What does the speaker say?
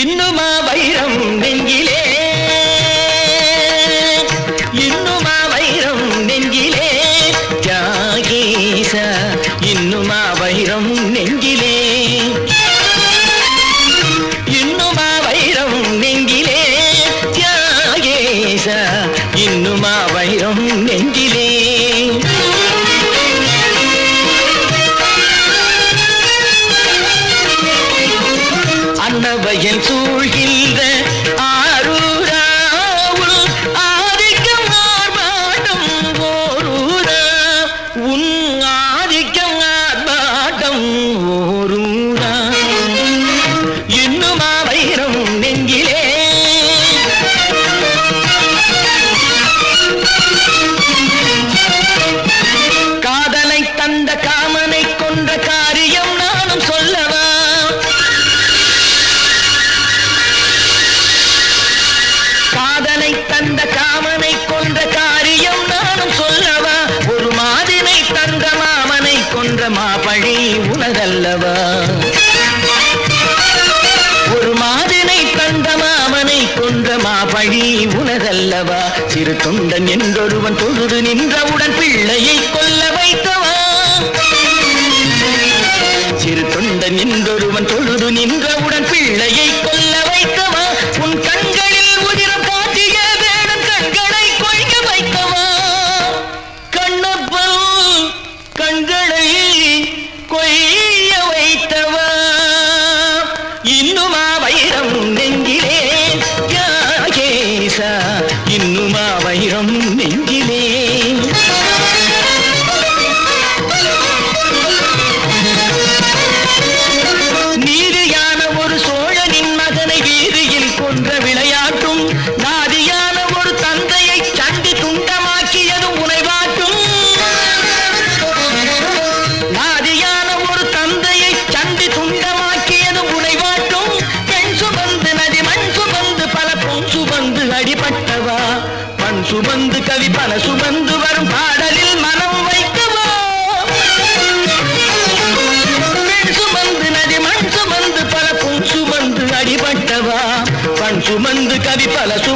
இன்னுமா வைரம் நெஞ்சிலே? இன்னுமா வைரம் நெஞ்சிலே? தியாகேச இன்னுமா வைரம் நெஞ்சிலே? இன்னுமா வைரம் நெஞ்சிலே? தியாகேச இன்னுமா வைரம் நெஞ்சிலே? బయల్చు காதலை தந்த காமனை கொன்ற காரியம் நானும் சொல்லவா? ஒரு மாதினை தந்த மாமனை கொன்ற மாபழி உனதல்லவா? ஒரு மாதினை தந்த மாமனை கொன்ற மாபழி உனதல்லவா? சிறு தொண்டன் என்றொருவன் தொழுது நின்றவுடன் பிள்ளையை கொல்ல வைத்தவா? கொய்ய சுமந்து கவி பல சுமந்து வரும் பாடலில் மனம் வைக்கவா சுமந்து நதி மண் சுமந்து பல பூ சுமந்து அடிபட்டவா? பண் சுமந்து கவி பல சுமந்து